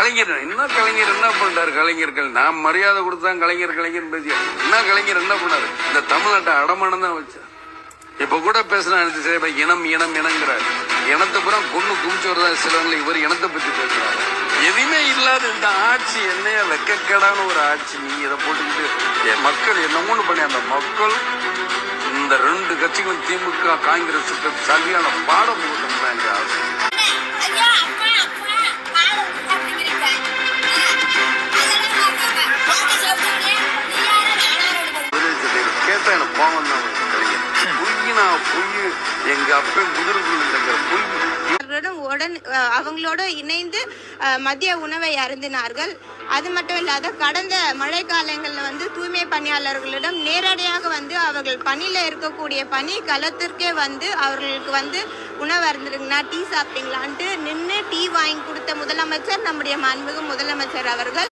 கலைஞர் என்ன கலைஞர் என்ன பண்ணிட்டாரு கலைஞர்கள்? நான் மரியாதை கொடுத்தான் கலைஞர் கலைஞர் பேசி என்ன கலைஞர் என்ன பண்ணாரு? இந்த தமிழ்நாட்டை அடமானம் தான் வச்சார் இப்ப கூட பேசினா எனக்கு சரி இப்ப இனம் இனம் இனங்கிறார். இனத்தை பூரா கொண்டு குமிச்சவர் தான் சிலவங்கள இவர் இனத்தை பத்தி பேசுறாரு. எதுவுமே இல்லாத இந்த ஆட்சி என்னையா வெக்கக்கேடான ஒரு ஆட்சி. நீ இதை போட்டுக்கிட்டு என் மக்கள் என்னமோன்னு பண்ணி அந்த மக்கள் இந்த ரெண்டு கட்சிகளும் திமுக காங்கிரஸுக்கு சரியான பாடம் போட்டு அப்பா எனக்கு கோவம் தான் வருது கலைஞர் பொய் எங்க அப்பா குதிரைக்குள்ள இல்லைங்கிற பொய் உடன் அவங்களோட இணைந்து மதிய உணவை அருந்தினார்கள். அது மட்டும் இல்லாத கடந்த மழை காலங்களில் வந்து தூய்மை பணியாளர்களிடம் நேரடியாக வந்து அவர்கள் பணியில் இருக்கக்கூடிய பணி களத்திற்கே வந்து அவர்களுக்கு வந்து உணவு அருந்துருங்கன்னா டீ சாப்பிட்டீங்களான்ட்டு நின்று டீ வாங்கி கொடுத்த முதலமைச்சர் நம்முடைய மாண்புமிகு முதலமைச்சர் அவர்கள்